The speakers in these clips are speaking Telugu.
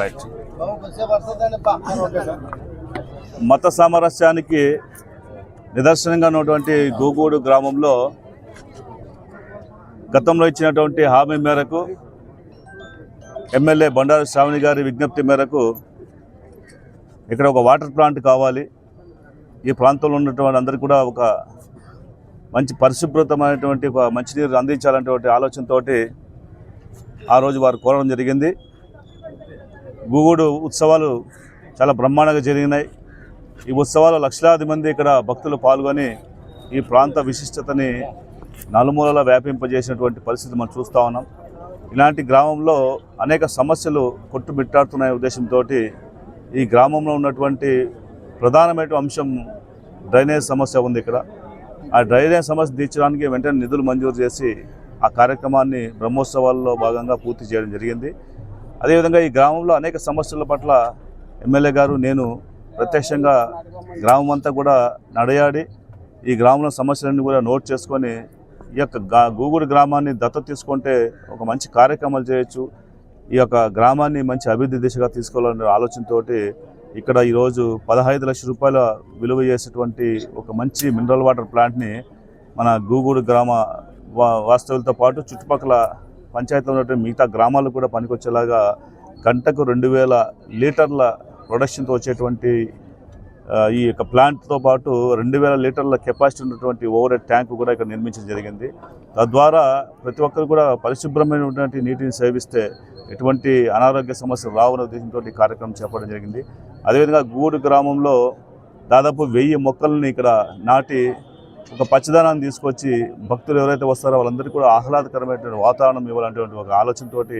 రైట్ మత సామరస్యానికి నిదర్శనంగా ఉన్నటువంటి గోగూడు గ్రామంలో గతంలో ఇచ్చినటువంటి హామీ మేరకు ఎమ్మెల్యే బండారు శ్రావణి గారి విజ్ఞప్తి మేరకు ఇక్కడ ఒక వాటర్ ప్లాంట్ కావాలి. ఈ ప్రాంతంలో ఉన్నటువంటి అందరికీ కూడా ఒక మంచి పరిశుభ్రతమైనటువంటి ఒక మంచినీరు అందించాలనేటువంటి ఆలోచనతో ఆ రోజు వారు కోరడం జరిగింది. గూగుడు ఉత్సవాలు చాలా బ్రహ్మాండంగా జరిగినాయి. ఈ ఉత్సవాలు లక్షలాది మంది ఇక్కడ భక్తులు పాల్గొని ఈ ప్రాంత విశిష్టతని నలుమూలలా వ్యాపింపజేసినటువంటి పరిస్థితి మనం చూస్తూ ఉన్నాం. ఇలాంటి గ్రామంలో అనేక సమస్యలు కొట్టుమిట్టాడుతున్న ఉద్దేశంతో ఈ గ్రామంలో ఉన్నటువంటి ప్రధానమైన అంశం డ్రైనేజ్ సమస్య ఉంది ఇక్కడ. ఆ డ్రైనేజ్ సమస్య తీర్చడానికి వెంటనే నిధులు మంజూరు చేసి ఆ కార్యక్రమాన్ని బ్రహ్మోత్సవాల్లో భాగంగా పూర్తి చేయడం జరిగింది. అదేవిధంగా ఈ గ్రామంలో అనేక సమస్యల పట్ల ఎమ్మెల్యే గారు నేను ప్రత్యక్షంగా గ్రామం అంతా కూడా నడయాడి ఈ గ్రామంలో సమస్యలన్నీ కూడా నోట్ చేసుకొని ఈ యొక్క గూగుడు గ్రామాన్ని దత్తత తీసుకుంటే ఒక మంచి కార్యక్రమాలు చేయొచ్చు. ఈ యొక్క గ్రామాన్ని మంచి అభివృద్ధి దిశగా తీసుకోవాలనే ఆలోచనతోటి ఇక్కడ ఈరోజు పదహైదు లక్షల రూపాయల విలువ చేసేటువంటి ఒక మంచి మినరల్ వాటర్ ప్లాంట్ని మన గూగూడు గ్రామ వా- వాస్తవులతో పాటు చుట్టుపక్కల పంచాయతీలో ఉన్నటువంటి మిగతా గ్రామాలు కూడా పనికొచ్చేలాగా గంటకు రెండు వేల లీటర్ల ప్రొడక్షన్తో వచ్చేటువంటి ఈ యొక్క ప్లాంట్తో పాటు రెండు వేల లీటర్ల కెపాసిటీ ఉన్నటువంటి ఓవర్ హెడ్ ట్యాంక్ కూడా ఇక్కడ నిర్మించడం జరిగింది. తద్వారా ప్రతి ఒక్కరు కూడా పరిశుభ్రమైనటువంటి నీటిని సేవిస్తే ఎటువంటి అనారోగ్య సమస్యలు రావన్న ఉద్దేశంతో ఈ కార్యక్రమం చేపట్టడం జరిగింది. అదేవిధంగా గూడు గ్రామంలో దాదాపు వెయ్యి మొక్కల్ని ఇక్కడ నాటి ఒక పచ్చదనాన్ని తీసుకొచ్చి భక్తులు ఎవరైతే వస్తారో వాళ్ళందరికీ కూడా ఆహ్లాదకరమైనటువంటి వాతావరణం ఇవ్వాలనేటువంటి ఒక ఆలోచనతోటి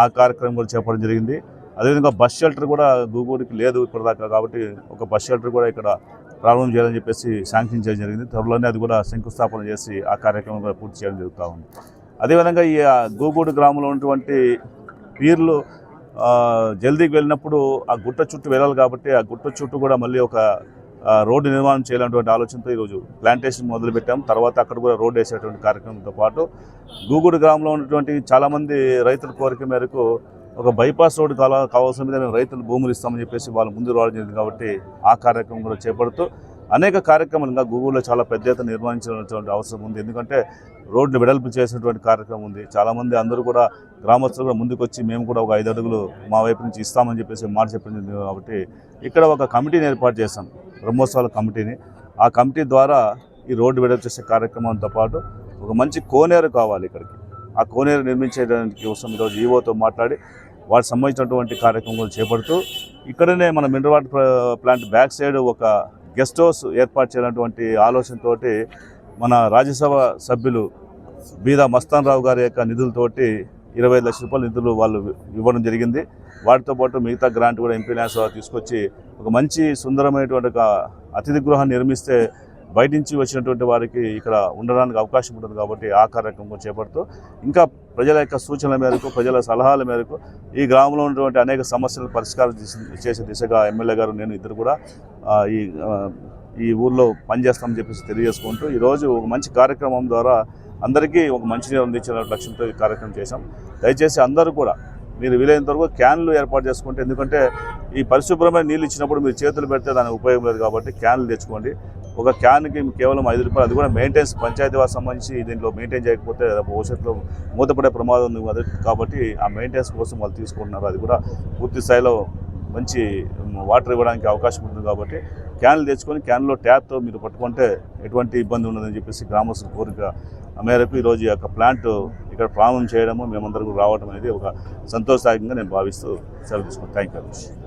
ఆ కార్యక్రమం కూడా చేపట్టడం జరిగింది. అదేవిధంగా బస్ షెల్టర్ కూడా గూగూడికి లేదు ఇప్పటిదాకా కాబట్టి ఒక బస్ షెల్టర్ కూడా ఇక్కడ ప్రారంభం చేయాలని చెప్పేసి శాంక్షన్ చేయడం జరిగింది. త్వరలోనే అది కూడా శంకుస్థాపన చేసి ఆ కార్యక్రమం కూడా పూర్తి చేయడం జరుగుతూ ఉంది. అదేవిధంగా ఈ ఆ, గూగూడు గ్రామంలో ఉన్నటువంటి పీర్లు జల్దీకి వెళ్ళినప్పుడు ఆ గుట్ట చుట్టూ వెళ్ళాలి కాబట్టి ఆ గుట్ట చుట్టూ కూడా మళ్ళీ ఒక రోడ్డు నిర్మాణం చేయాలన్నటువంటి ఆలోచనతో ఈరోజు ప్లాంటేషన్ మొదలుపెట్టాం తర్వాత అక్కడ కూడా రోడ్డు వేసేటువంటి కార్యక్రమంతో పాటు గూగుడు గ్రామంలో ఉన్నటువంటి చాలామంది రైతుల కోరిక మేరకు ఒక బైపాస్ రోడ్డు కాల కావాల్సిన మీద రైతులు భూములు ఇస్తామని చెప్పేసి వాళ్ళు ముందు రావడం జరిగింది కాబట్టి ఆ కార్యక్రమం కూడా చేపడుతూ అనేక కార్యక్రమాలు ఇంకా గూగుల్లో చాలా పెద్ద ఎత్తున నిర్వహించినటువంటి అవసరం ఉంది. ఎందుకంటే రోడ్లు వెడల్పు చేసినటువంటి కార్యక్రమం ఉంది. చాలామంది అందరూ కూడా గ్రామస్తులు కూడా ముందుకొచ్చి మేము కూడా ఒక ఐదు అడుగులు మా వైపు నుంచి ఇస్తామని చెప్పేసి మాట చెప్పింది కాబట్టి ఇక్కడ ఒక కమిటీని ఏర్పాటు చేశాం. బ్రహ్మోత్సవాల కమిటీని. ఆ కమిటీ ద్వారా ఈ రోడ్డు వెడల్పు చేసే కార్యక్రమంతో పాటు ఒక మంచి కోనేరు కావాలి ఇక్కడికి. ఆ కోనేరు నిర్మించేదానికి కోసం ఈరోజు ఈవోతో మాట్లాడి వాటికి సంబంధించినటువంటి కార్యక్రమాలు చేపడుతూ ఇక్కడనే మన mineral water plant back side ఒక గెస్ట్ హౌస్ ఏర్పాటు చేయాలన్నటువంటి ఆలోచనతోటి మన రాజ్యసభ సభ్యులు బీదా మస్తాన్ రావు గారి యొక్క నిధులతోటి ఇరవై లక్షల రూపాయల నిధులు వాళ్ళు ఇవ్వడం జరిగింది. వాటితో పాటు మిగతా గ్రాంట్ కూడా ఎంపీ ల్యాన్స్ తీసుకొచ్చి ఒక మంచి సుందరమైనటువంటి ఒక అతిథి గృహాన్ని నిర్మిస్తే బయట నుంచి వచ్చినటువంటి వారికి ఇక్కడ ఉండడానికి అవకాశం ఉంటుంది కాబట్టి ఆ కార్యక్రమం చేపడుతూ ఇంకా ప్రజల యొక్క సూచనల మేరకు ప్రజల సలహాల మేరకు ఈ గ్రామంలో ఉన్నటువంటి అనేక సమస్యలను పరిష్కారం చేసి- చేసే దిశగా ఎమ్మెల్యే గారు నేను ఇద్దరు కూడా ఈ ఈ ఊర్లో పనిచేస్తామని చెప్పేసి తెలియజేసుకుంటూ ఈరోజు ఒక మంచి కార్యక్రమం ద్వారా అందరికీ ఒక మంచినీరు అందించిన లక్ష్యంతో ఈ కార్యక్రమం చేశాం. దయచేసి అందరూ కూడా మీరు వీలైనంత వరకు క్యాన్లు ఏర్పాటు చేసుకుంటే ఎందుకంటే ఈ పరిశుభ్రమైన నీళ్ళు ఇచ్చినప్పుడు మీరు చేతులు పెడితే దాని ఉపయోగం లేదు కాబట్టి క్యాన్లు తెచ్చుకోండి. ఒక క్యాన్కి కేవలం ఐదు రూపాయలు అది కూడా మెయింటెన్స్ పంచాయతీ వారికి సంబంధించి దీంట్లో మెయింటైన్ చేయకపోతే భవిష్యత్తులో మూతపడే ప్రమాదం ఉంది కాబట్టి ఆ మెయింటెనెన్స్ కోసం వాళ్ళు తీసుకుంటున్నారు. అది కూడా పూర్తి స్థాయిలో మంచి వాటర్ ఇవ్వడానికి అవకాశం ఉంటుంది కాబట్టి క్యాన్లు తెచ్చుకొని క్యాన్లో ట్యాప్తో మీరు పట్టుకుంటే ఎటువంటి ఇబ్బంది ఉండదని చెప్పేసి గ్రామస్తుల కోరిక మేరకు ఈరోజు ఈ యొక్క ప్లాంట్ ఇక్కడ ప్రారంభం చేయడము మేమందరం రావడం అనేది ఒక సంతోషదాయకంగా నేను భావిస్తూ సెలవు తీసుకున్నాను థ్యాంక్ యూ